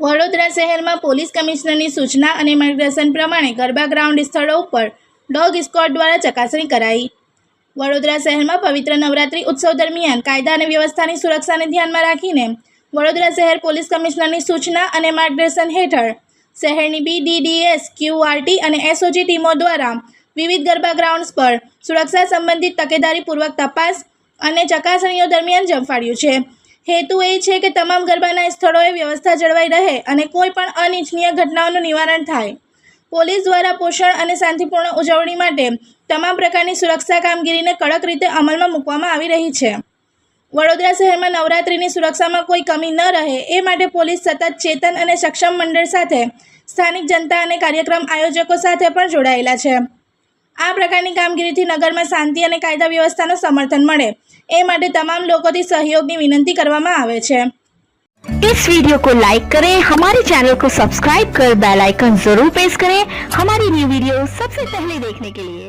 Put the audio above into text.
વડોદરા શહેરમાં પોલીસ કમિશનરની સૂચના અને માર્ગદર્શન પ્રમાણે ગરબા ગ્રાઉન્ડ સ્થળો ઉપર ડોગ સ્કોડ દ્વારા ચકાસણી કરાઈ. વડોદરા શહેરમાં પવિત્ર નવરાત્રી ઉત્સવ દરમિયાન કાયદા અને વ્યવસ્થાની સુરક્ષાને ધ્યાનમાં રાખીને વડોદરા શહેર પોલીસ કમિશનરની સૂચના અને માર્ગદર્શન હેઠળ શહેરની બીડીડીએસ ક્યુઆરટી અને એસઓજી ટીમો દ્વારા વિવિધ ગરબા ગ્રાઉન્ડ્સ પર સુરક્ષા સંબંધિત તકેદારીપૂર્વક તપાસ અને ચકાસણીઓ દરમિયાન જંફાડ્યું છે. હેતુ એ છે કે તમામ ગરબાના સ્થળોએ વ્યવસ્થા જળવાઈ રહે અને કોઈ પણ અનિચ્છનીય ઘટનાઓનું નિવારણ થાય. પોલીસ દ્વારા પોષણ અને શાંતિપૂર્ણ ઉજવણી માટે તમામ પ્રકારની સુરક્ષા કામગીરીને કડક રીતે અમલમાં મૂકવામાં આવી રહી છે. વડોદરા શહેરમાં નવરાત્રિની સુરક્ષામાં કોઈ કમી ન રહે એ માટે પોલીસ સતત ચેતન અને સક્ષમ મંડળ સાથે સ્થાનિક જનતા અને કાર્યક્રમ આયોજકો સાથે પણ જોડાયેલા છે. આ પ્રકારની કામગીરીથી નગરમાં શાંતિ અને કાયદા વ્યવસ્થાનું સમર્થન મળે એ માટે તમામ લોકોથી સહયોગની વિનંતી કરવામાં આવે છે इस वीडियो को लाइक करें हमारे चैनल को सब्सक्राइब कर बेल आइकन जरूर प्रेस करें हमारी न्यू वीडियो सबसे पहले देखने के लिए